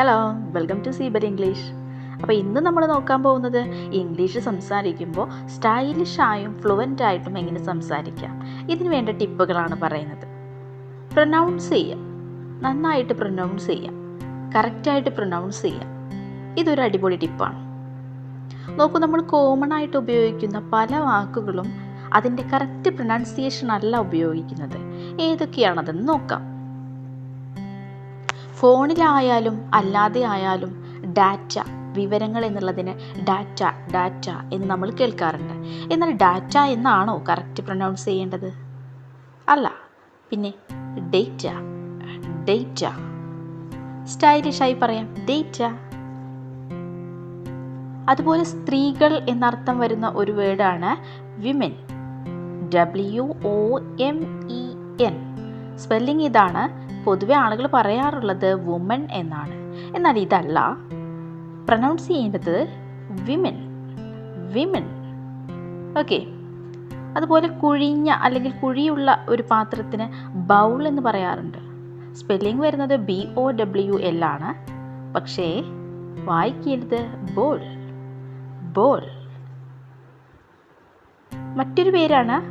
Hello welcome to cyber English അപ്പോൾ ഇന്ന് നമ്മൾ നോക്കാൻ പോകുന്നത് ഇംഗ്ലീഷ് സംസാരിക്കുമ്പോൾ സ്റ്റൈലിഷായും ഫ്ലുവന്റ് ആയിട്ടും എങ്ങനെ സംസാരിക്കാം. ഇതിന് വേണ്ട ടിപ്പുകളാണ് പറയുന്നത്. പ്രൊനൗൺസ് ചെയ്യാം. നന്നായിട്ട് പ്രൊനൗൺസ് ചെയ്യാം. കറക്റ്റായിട്ട് പ്രൊനൗൺസ് ചെയ്യാം. ഇതൊരു അടിപൊളി ടിപ്പാണ്. നോക്കൂ നമ്മൾ കോമൺ ആയിട്ട് ഉപയോഗിക്കുന്ന പല വാക്കുകളും അതിന്റെ കറക്റ്റ് പ്രൊനൗൺസിയേഷൻ അല്ല ഉപയോഗിക്കുന്നത്. ഏതൊക്കെയാണതെന്ന് നോക്കാം. ഫോണിലായാലും അല്ലാതെ ആയാലും ഡാറ്റ വിവരങ്ങൾ എന്നുള്ളതിന് ഡാറ്റ ഡാറ്റ എന്ന് നമ്മൾ കേൾക്കാറുണ്ട്. എന്നാൽ ഡാറ്റ എന്നാണോ കറക്റ്റ് പ്രൊനൗൺസ് ചെയ്യേണ്ടത്? അല്ല പിന്നെ ഡേറ്റ ഡേറ്റ. സ്റ്റൈലിഷായി പറയാം ഡേറ്റ. അതുപോലെ സ്ത്രീകൾ എന്നർത്ഥം വരുന്ന ഒരു വേർഡാണ് women W O M E N spelling ഇതാണ് പൊതുവെ ആളുകൾ പറയാറുള്ളത് വുമൺ എന്നാണ്. എന്നാൽ ഇതല്ല. പ്രൊനൗൺസ് ചെയ്യേണ്ടത് വിമൻ വിമൻ ഓക്കെ അതുപോലെ കുഴിഞ്ഞ അല്ലെങ്കിൽ കുഴിയുള്ള ഒരു പാത്രത്തിന് ബൗൾ എന്ന് പറയാറുണ്ട്. സ്പെല്ലിംഗ് വരുന്നത് ബി ഒ ഡബ്ല്യു എൽ ആണ്. പക്ഷേ വായിക്കരുത് ബോൾ ബോൾ മറ്റൊരു പേരാണ്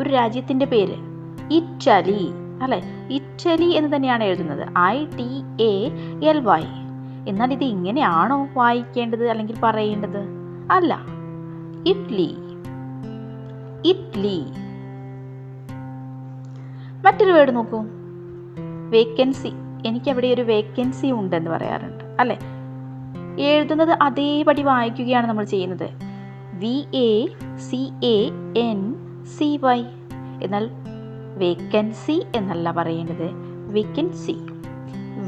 ഒരു രാജ്യത്തിന്റെ പേര്. ഇറ്റലി. അല്ലേ? ഇറ്റലി എന്ന് തന്നെയാണ് എഴുതുന്നത്. I T A L Y എന്നാൽ ഇത് ഇങ്ങനെയാണോ വായിക്കേണ്ടത് അല്ലെങ്കിൽ പറയേണ്ടത്? അല്ല. ഇഡ്ലി. ഇഡ്ലി. മറ്റൊരു വേർഡ് നോക്കൂ. വേക്കൻസി. എനിക്ക് അവിടെ ഒരു വേക്കൻസി ഉണ്ടെന്ന് പറയാറുണ്ട്. അല്ലേ? എഴുതുന്നത് അതേപടി വായിക്കുകയാണ് നമ്മൾ ചെയ്യുന്നത്. V A C A N C Y എന്നാൽ വേക്കൻസി എന്നല്ല പറയേണ്ടത്. വേക്കൻസി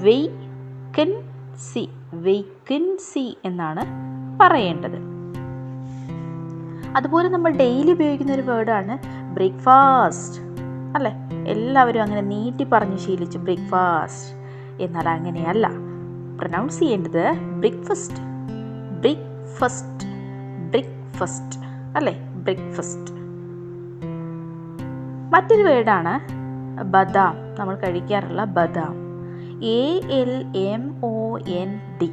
വെയ്ക്കൻസി വേക്കൻസി എന്നാണ് പറയേണ്ടത്. അതുപോലെ നമ്മൾ ഡെയിലി ഉപയോഗിക്കുന്ന ഒരു വേർഡാണ് ബ്രേക്ക്ഫാസ്റ്റ് അല്ലേ? എല്ലാവരും അങ്ങനെ നീട്ടി പറഞ്ഞ് ശീലിച്ചു ബ്രേക്ക്ഫാസ്റ്റ് എന്നാൽ അങ്ങനെയല്ല. പ്രൊനൗൺസ് ചെയ്യേണ്ടത് ബ്രേക്ക്ഫസ്റ്റ് ബ്രേക്ക്ഫസ്റ്റ് ബ്രേക്ക്ഫസ്റ്റ് അല്ലേ? ബ്രേക്ക്ഫാസ്റ്റ് മറ്റൊരു വേർഡാണ് ബദാം. നമ്മൾ കഴിക്കാറുള്ള ബദാം. A L M O N D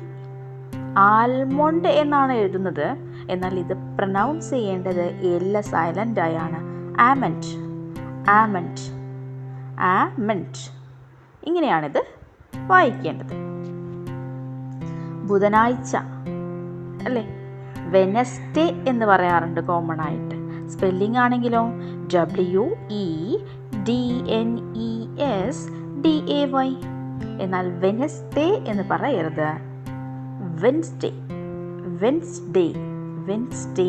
almond എന്നാണ് എഴുതുന്നത്. എന്നാൽ ഇത് പ്രണൗൺസ് ചെയ്യേണ്ടത് എല്ല സൈലന്റ് ആയാണ്. ആമന്റ് ആമന്റ് ആമന്റ് ഇങ്ങനെയാണിത് വായിക്കേണ്ടത്. ബുധനാഴ്ച. അല്ലേ? വെനസ്ഡേ എന്ന് പറയാറുണ്ട് കോമൺ ആയിട്ട്. സ്പെല്ലിംഗ് ആണെങ്കിലോ? W E D N E S D A Y എന്നാൽ വെനസ്ഡേ എന്ന് പറയരുത്. വെൻസ്ഡേ വെൻസ്ഡേ വെൻസ്ഡേ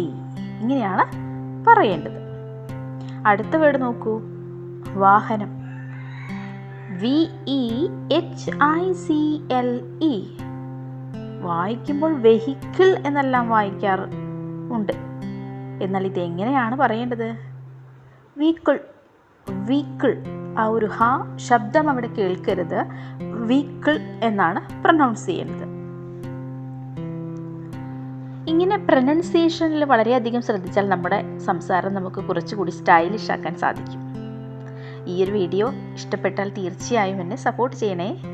ഇങ്ങനെയാണ് പറയേണ്ടത്. അടുത്ത വേർഡ് നോക്കൂ. വാഹനം. V E H I C L E വായിക്കുമ്പോൾ വെഹിക്കിൾ എന്നെല്ലാം വായിക്കാറ് ഉണ്ട്. എന്നാൽ ഇതെങ്ങനെയാണ് പറയേണ്ടത്? വീക്കിൾ വീക്കിൾ ആ ഒരു ഹ ശബ്ദം അവിടെ കേൾക്കരുത്. വീക്കിൾ എന്നാണ് പ്രൊനൗൺസ് ചെയ്യുന്നത്. ഇങ്ങനെ പ്രൊനൗൺസിയേഷനിൽ വളരെയധികം ശ്രദ്ധിച്ചാൽ നമ്മുടെ സംസാരം നമുക്ക് കുറച്ചുകൂടി സ്റ്റൈലിഷ് ആക്കാൻ സാധിക്കും. ഈ ഒരു വീഡിയോ ഇഷ്ടപ്പെട്ടാൽ തീർച്ചയായും എന്നെ സപ്പോർട്ട് ചെയ്യണേ.